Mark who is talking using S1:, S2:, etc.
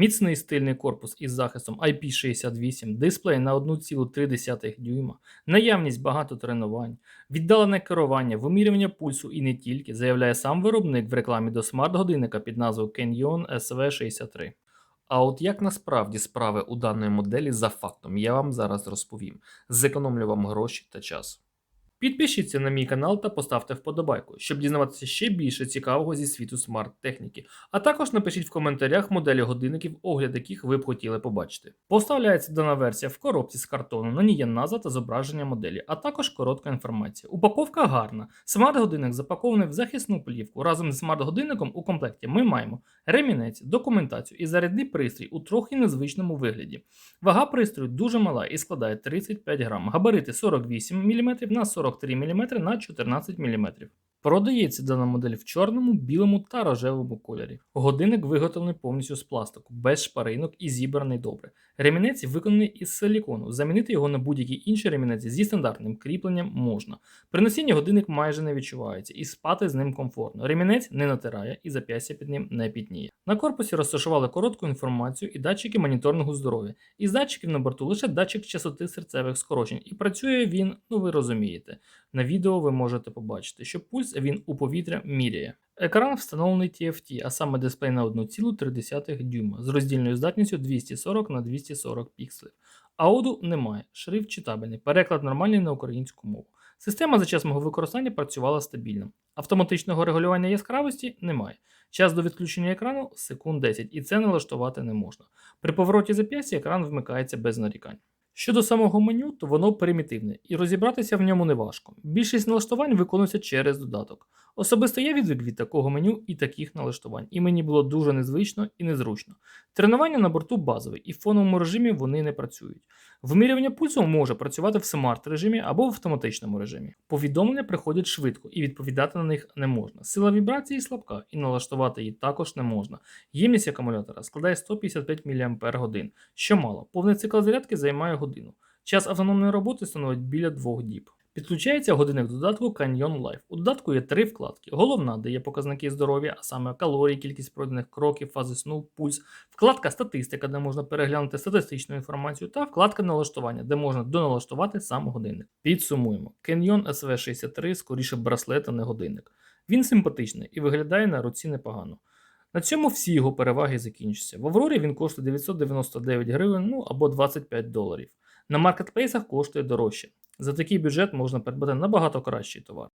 S1: Міцний стильний корпус із захистом IP68, дисплей на 1,3 дюйма, наявність багато тренувань, віддалене керування, вимірювання пульсу і не тільки, заявляє сам виробник в рекламі до смарт-годинника під назвою Canyon SV63. А от як насправді справи у даної моделі за фактом, я вам зараз розповім. Зекономлю вам гроші та час. Підпишіться на мій канал та поставте вподобайку, щоб дізнаватися ще більше цікавого зі світу смарт-техніки. А також напишіть в коментарях моделі годинників, огляд яких ви б хотіли побачити. Поставляється дана версія в коробці з картону, на ній є назва та зображення моделі, а також коротка інформація. Упаковка гарна. Смарт-годинник запакований в захисну плівку. Разом з смарт-годинником у комплекті ми маємо ремінець, документацію і зарядний пристрій у трохи незвичному вигляді. Вага пристрою дуже мала і складає 35 грам. Габарити 48 мм на 43 мм на 14 мм. Продається дана модель в чорному, білому та рожевому кольорі. Годинник виготовлений повністю з пластику, без шпаринок і зібраний добре. Ремінець виконаний із силікону. Замінити його на будь-який інший ремінець зі стандартним кріпленням можна. При носінні годинник майже не відчувається і спати з ним комфортно. Ремінець не натирає і зап'ястя під ним не пітніє. На корпусі розташували коротку інформацію і датчики моніторингу здоров'я. Із датчиків на борту лише датчик частоти серцевих скорочень, і працює він, ну ви розумієте. На відео ви можете побачити, що пульс він у повітря міряє. Екран встановлений TFT, а саме дисплей на 1,3 дюйма з роздільною здатністю 240 на 240 пікселів. Ауду немає, шрифт читабельний, переклад нормальний на українську мову. Система за час мого використання працювала стабільно. Автоматичного регулювання яскравості немає. Час до відключення екрану секунд 10, і це налаштувати не можна. При повороті зап'ястя екран вмикається без нарікань. Щодо самого меню, то воно примітивне і розібратися в ньому неважко. Більшість налаштувань виконується через додаток. Особисто я відвик від такого меню і таких налаштувань, і мені було дуже незвично і незручно. Тренування на борту базове, і в фоновому режимі вони не працюють. Вимірювання пульсу може працювати в смарт режимі або в автоматичному режимі. Повідомлення приходять швидко і відповідати на них не можна. Сила вібрації слабка, і налаштувати її також не можна. Ємність акумулятора складає 155 мАч, що мало. Повний цикл зарядки займає годину. Час автономної роботи становить біля 2 діб. Підключається годинник додатку Canyon Life. У додатку є три вкладки. Головна, де є показники здоров'я, а саме калорії, кількість пройдених кроків, фази сну, пульс, вкладка статистика, де можна переглянути статистичну інформацію, та вкладка налаштування, де можна доналаштувати сам годинник. Підсумуємо: Canyon SV63 скоріше браслет, а не годинник. Він симпатичний і виглядає на руці непогано. На цьому всі його переваги закінчаться. В Аврорі він коштує 999 гривень, ну або 25 доларів. На маркетплейсах коштує дорожче. За такий бюджет можна придбати набагато кращий товар.